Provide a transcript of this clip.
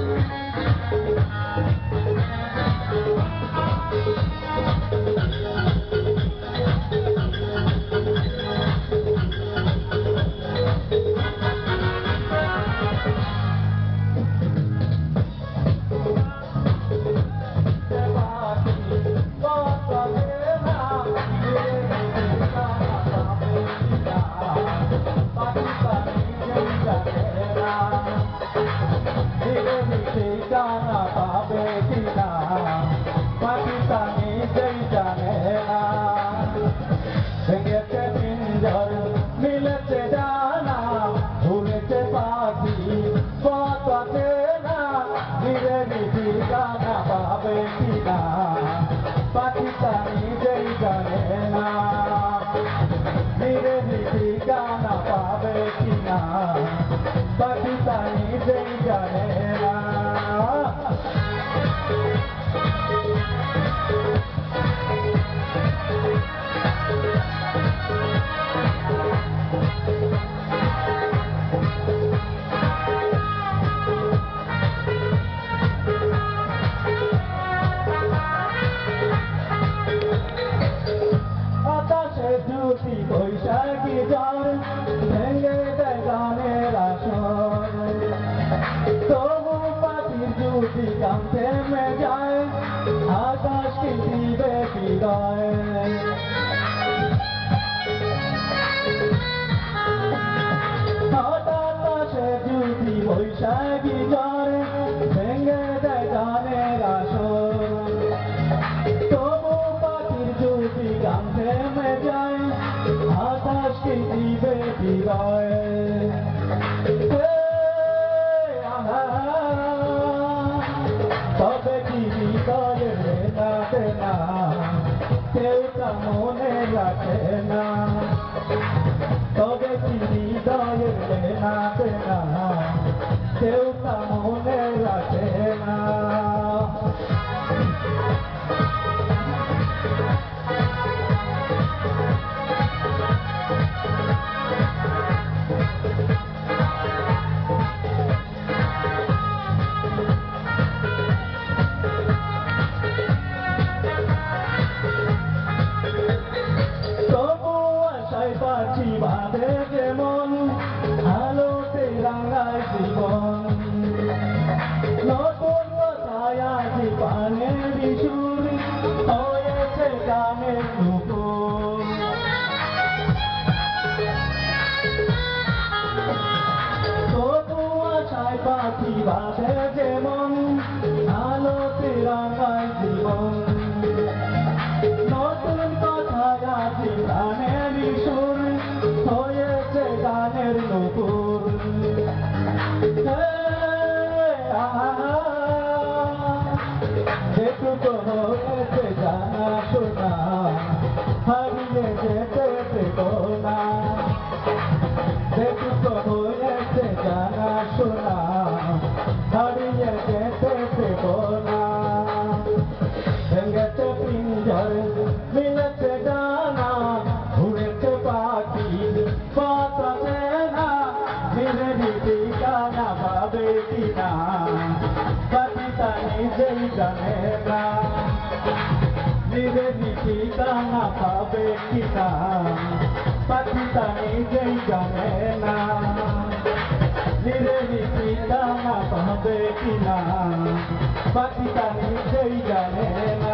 Thank you. जा रहा था আকাশ কি দিবে বিদায় হঠাৎ আসে দুটি বৈশাখী জল মনে রাখে না। তবে কি হৃদয়ের না কেউ তা মনে হয়েছে জানা শোনা হারিয়ে যেতে দেবো না। যেটুকু হয়েছে জানা শোনা হারিয়ে যেতে দেবো না। ভেঙেছে পিঞ্জর, মিলেছে ডানা উড়েছে পাখি বাতাসে না ধীরে গানা পাবে কিনা। কিনা পাখিটা নিজেই জানে না। ধীরে ধীরে গানা পাবে কিনা। পাখিটা নিজেই জানে